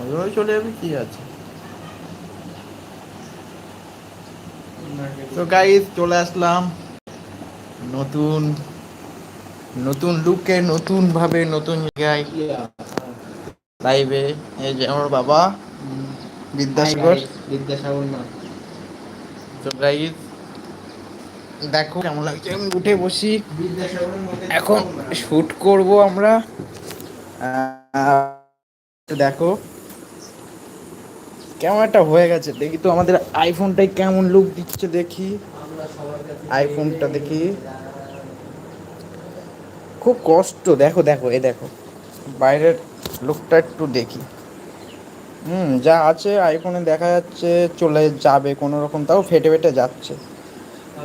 ওইভাবে চলে যাবে কি আছে? তো গাইজ চলে আসলাম। নতুন নতুন লুকে নতুন ভাবে নতুন জায়গায়। লাইভে এই যে আমার বাবা বিদ্যাসাগর। বিদ্যাসাগর না তো গাইজ দেখো কেমন লাগছে। আমি উঠে বসি। এখন শুট করব আমরা। দেখো। কেমন একটা হয়ে গেছে। দেখি তো আমাদের আইফোনটাই কেমন লুক দিচ্ছে দেখি। আইফোনটা দেখি। খুব কষ্ট। দেখো দেখো এ দেখো। বাইরের লুকটা একটু দেখি। হুম, যা আছে আইফোনে দেখা যাচ্ছে, চলে যাবে কোনো রকম তাও ফেটে ফেটে যাচ্ছে।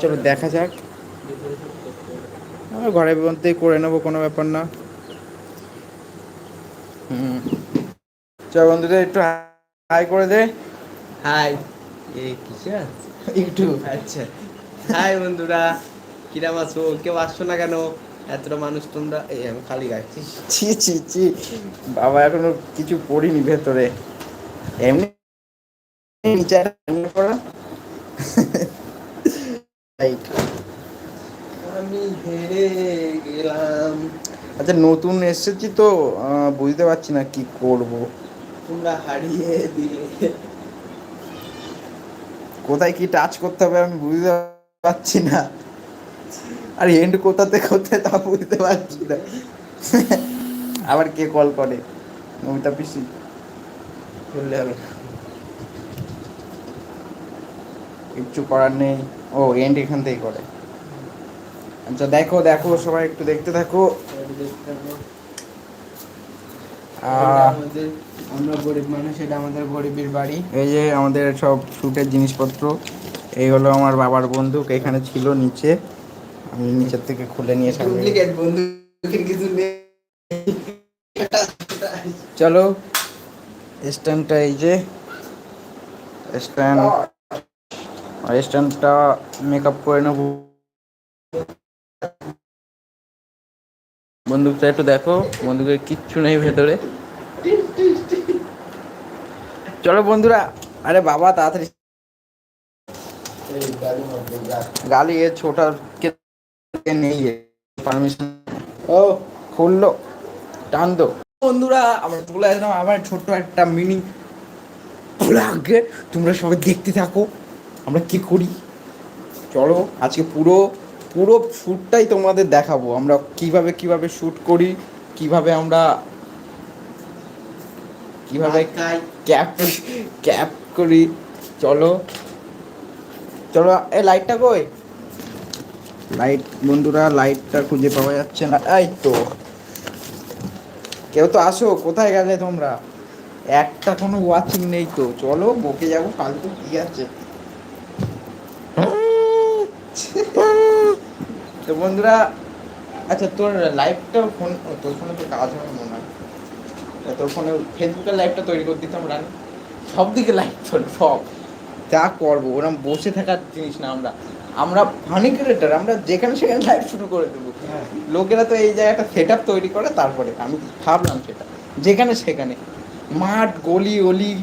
চলো দেখা যাক। আমরা ঘরের মধ্যেই করে নেব কোনো ব্যাপার না। হুম। চল বন্ধুদের একটু হাই করে দে। হাই কিসের একটু আচ্ছা। হাই বন্ধুরা। কিরাম আছো? কেউ আসছো না কেন? এতটা মানুষ তোমরা। এই আমি খালি গাচ্ছি ছি ছি ছি। বাবা এখনও কিছু পড়িনি ভেতরে। এমনি Right. আমি হেরে গেলাম। আচ্ছা নতুন এসেছি তো বুঝতে পারছি না কি করব। তোমরা হারিয়ে দিলে। কোথায় কি টাচ করতে হবে আমি বুঝতে পারছি না। আর এন্ড কোথাতে কোথায় তা বুঝতে পারছি না। আবার কে কল করে? নমিতা পিসি। বললে হবে না। কিচ্ছু করার নেই। ও এন্ড এখান থেকেই করে। আচ্ছা দেখো দেখো সবাই একটু দেখতে থাকো। আমরা গরিব মানুষ এটা আমাদের গরিবের বাড়ি। এই যে আমাদের সব শুটের জিনিসপত্র এই হলো আমার বাবার বন্দুক এখানে ছিল নিচে। আমি নিচের থেকে খুলে নিয়ে ডুপ্লিকেট বন্ধু কিছু চলো স্ট্যান্ডটা এই যে। স্ট্যান্ড স্ট্যান্ডটা মেকআপ করে নেব। বন্দুকটা একটু দেখো বন্দুকের কিচ্ছু নেই ভেতরে। চলো বন্ধুরা, আরে বাবা, তাড়াতাড়ি। গালি এ ছোটা কে নেই পারমিশন ও, খুললো টান দো বন্ধুরা, আমরা চলে আসলাম আবার ছোট্ট একটা মিনি ব্লগে। তোমরা সবাই দেখতে থাকো। আমরা কি করি? চলো আজকে পুরো পুরো শ্যুটটাই তোমাদের দেখাবো। আমরা কীভাবে কীভাবে শ্যুট করি কীভাবে আমরা কীভাবে ক্যাপ ক্যাপ করি। চলো চলো এ লাইটটা কই? লাইট বন্ধুরা লাইটটা খুঁজে পাওয়া যাচ্ছে না। এই তো। কেউ তো আসো কোথায় গেলে তোমরা? একটা কোনো ওয়াচিং নেই তো। চলো বকে যাব ফালতু কি আছে? তো বন্ধুরা আচ্ছা তোর লাইভটা ফোন তোর ফোনে তো কাজ হবে মনে হয়। তোর ফোনে ফেসবুকের লাইভটা তৈরি করে দিতাম রানি। সব দিকে লাইভ চলে সব। যা করব ওরকম বসে থাকার জিনিস না আমরা। আমরা ফানি ক্রিয়েটার আমরা যেখানে সেখানে লাইভ শুরু করে দেবো। লোকেরা তো এই জায়গাটা সেট আপ তৈরি করে তারপরে। আমি ভাবলাম সেটা যেখানে সেখানে। মাঠ গলি অলি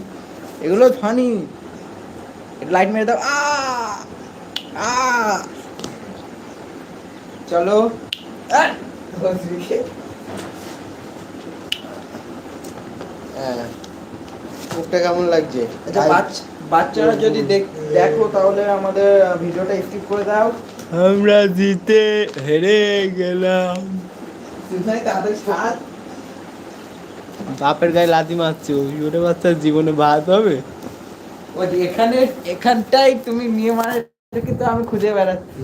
এগুলো ফানি লাইট মেরে দাও আ আ চলো! হ্যাঁ। মুখটা কেমন লাগছে? আচ্ছা বাচ্চারা যদি দেখো তাহলে আমাদের ভিডিওটা স্কিপ করে দাও। আমরা জিতে হেরে গেলাম। বাপের গায়ে লাথি মারছে ওই ওটা বাচ্চার জীবনে বাদ হবে। ওই যে এখানে এখানটাই তুমি নিয়ে মানে কিন্তু আমি খুঁজে বেড়াচ্ছি।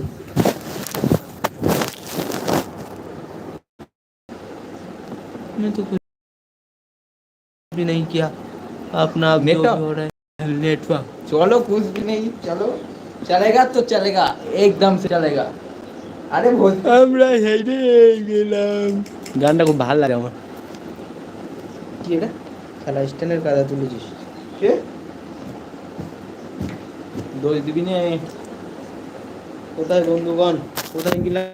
मैं तो कुछ भी नहीं किया अपना जो नेटवर्क? भी हो रहा है नेटवर्क चलो कुछ भी नहीं चलो चलेगा तो चलेगा एकदम से चलेगा আরে ভোজ আমরা হেরে গেলাম গানটা খুব ভালো লাগে আমার কি এটা খেলা স্ট্যান্ডের কাদা তুলেছিস কে দোষ দিবি নে কোথায় বন্ধুগণ কোথায় গেলাম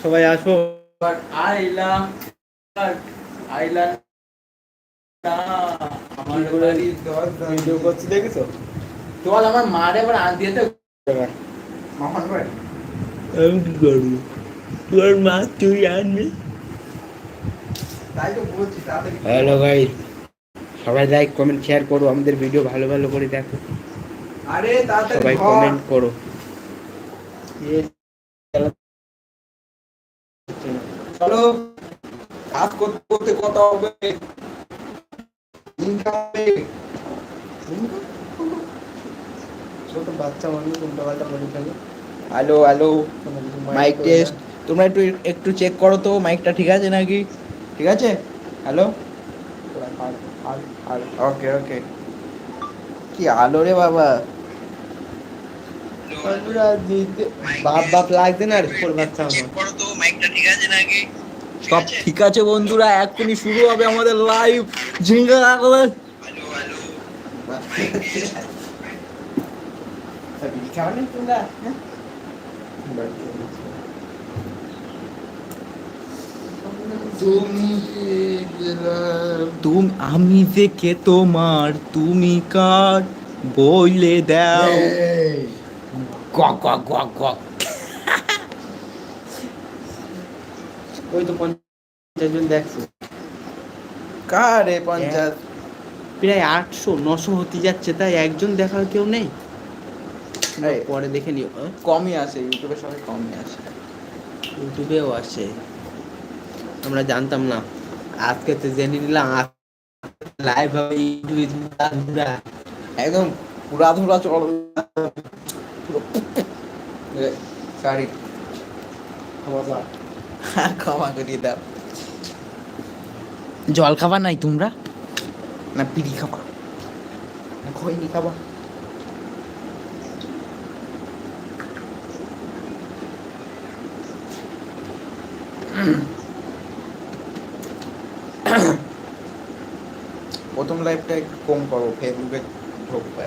সবাই আসো এবার আইলাম আইলাম না আমার বাড়ি ভিডিও করছি দেখেছ? চল আমার মারে এবার আন দিয়ে দে মামার বাড়ি আমি কি করব? তোর মা তুই আনবি? হ্যালো ভাই সবাই লাইক কমেন্ট শেয়ার করো আমাদের ভিডিও ভালো ভালো করে দেখো। আরে সবাই কমেন্ট করো। চলো কাজ করতে করতে কত হবে। ছোট বাচ্চা মানুষ উল্টো পাল্টা বলে ফেলে হ্যালো হ্যালো মাইক টেস্ট তোমরা একটু একটু চেক করো তো মাইকটা ঠিক আছে নাকি? ঠিক আছে? হ্যালো ওকে ওকে কি আলো রে বাবা। বাপ বাপ লাগছে না আর ছোট বাচ্চা আমার। সব ঠিক আছে বন্ধুরা এক্ষুনি শুরু হবে আমাদের লাইভ ঝিঙ্গা তুমি আমি যে কে তোমার তুমি কার বইলে দাও? কক কক কক কক ওই তো পঞ্চাশ জন দেখছ কারে পঞ্চায়েত প্রায় আটশো নশো হতে যাচ্ছে তাই একজন দেখার কেউ নেই। পরে দেখে নিও কমই আসে ইউটিউবে সবাই কমই আসে। ইউটিউবেও আসে। আমরা জানতাম না। আজকে তো জেনে নিলাম লাইভ হবে ইউটিউবে একদম পুরা ধরা চল সরি। ক্ষমা করিয়ে দাও। জল খাবা নাই তোমরা? না পিড়ি খাবা। না খৈনি খাবা। প্রথম লাইফটা একটু কম করো ফেসবুকে ঢুকবে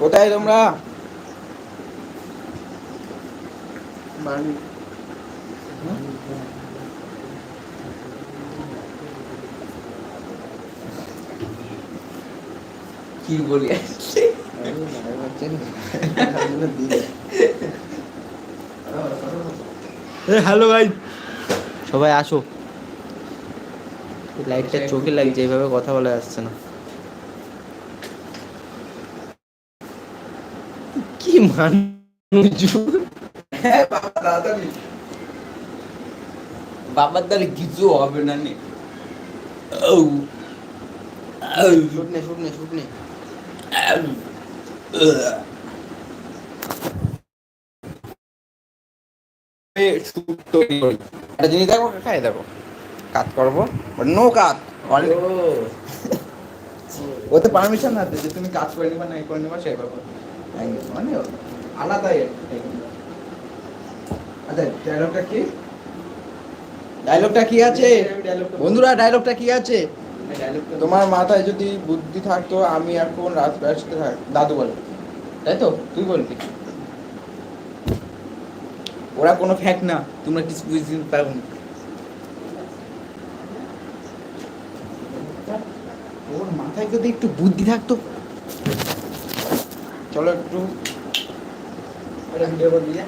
কোথায় তোমরা? মানুষ কি বলি? আসছে হ্যালো ভাই সবাই আসো। লাইটটা চোখে লাগছে এইভাবে কথা বলা যাচ্ছে না। কি মানুষ হ্যাঁ বাবার দ্বারা কিছু হবে না নে। ও শুট নে শুট নে শুট নে একটা জিনিস দেখো খাই দেখো। কাজ করব। নো কাজ ওতে পারমিশন আছে যে তুমি কাজ করে নিবা না করে নিবা সেই ব্যাপার। মানে আলাদাই আচ্ছা ডায়লগটা কি? ডায়লগটা কি আছে? বন্ধুরা ডায়লগটা কি আছে? তোমার মাথায় যদি বুদ্ধি থাকতো আমি এখন রাজপ্রায় সাথে থাক দাদু বলে। তাই তো? তুই বলবি। ওরা কোনো ফ্যাক্ট না। তোমরা কিছু বুঝতে পারব না। ওর মাথায় যদি একটু বুদ্ধি থাকতো। চলো একটু। ভিডিও করবি যা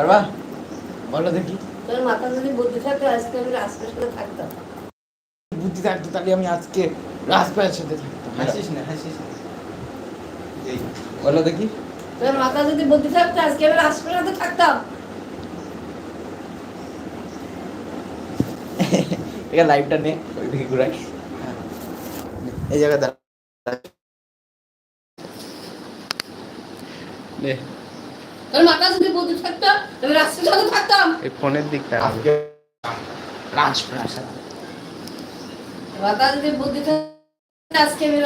পারবা বলো দেখি। তোর মাথা যদি বুদ্ধি থাকতো আজকে আমি রাজপ্রাসাদে থাকতাম। বুদ্ধি থাকতো তাহলে আমি আজকে রাজপ্রায়ের সাথে থাকতাম। হাসিস না হাসিস না। বলো দেখি। তোর মাথা যদি বুদ্ধি থাকতো আজকে আমি রাজপ্রাসাদে থাকতাম। এটা লাইভটা নে এদিকে ঘুরাই। এই জায়গায় দাঁড়া। নে, তোর মাথা যদি বুদ্ধি রাজপ্রাসাদে থাকতাম। এই ফোনের দিকটা। আজকে রাজপ্রাসাদ মাথা যদি বুদ্ধি আজকে আমি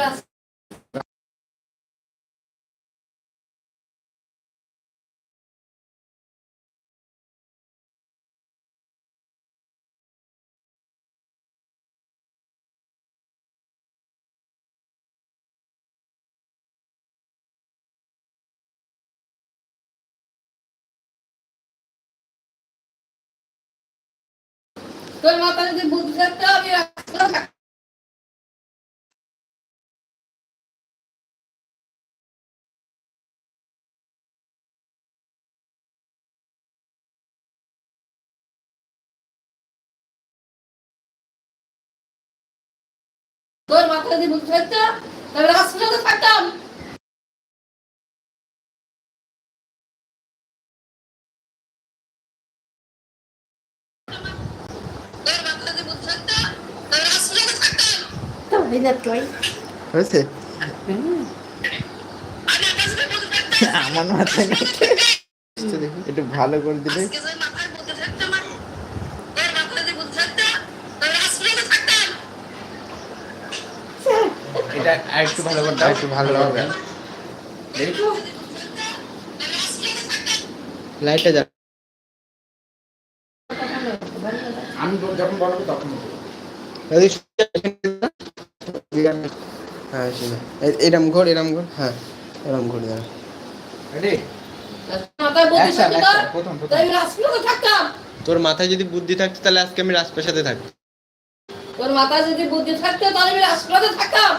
তোর মাথা যদি বুদ্ধি থাকতো আমি রাজপ্রাসাদে থাকতাম তোর মাথা যদি বুদ্ধি থাকতো তাহলে রাজপ্রাসাদে থাকতাম তোর মাথা যদি বুদ্ধি থাকতো তাহলে রাজপ্রাসাদে থাকতাম তো বিনাত কই হয়েছে আমি আকাশ থেকে বুদ্ধি থাকতো আমার মাথায় নেই। তো দেখি একটু ভালো করে দিলে আজকে যদি মাথায় বুদ্ধি থাকতো আমার তোর মাথায় যদি বুদ্ধি থাকতো তাহলে রাজপ্রাসাদে থাকতাম। এটা আরেকটু ভালো করে দাও। একটু ভালো হবে। দেখি। লাইটটা যা আমি যখন বলব তখন হ্যাঁ এরম ঘোর এরম ঘোর। হ্যাঁ এরম ঘোর দাঁড়া। তোর? মাথায় যদি বুদ্ধি থাকতো তাহলে আজকে আমি রাজপ্রাসাদে থাকতাম। তোর মাথায় যদি বুদ্ধি থাকতো তাহলে আমি রাজপ্রাসাদে থাকতাম।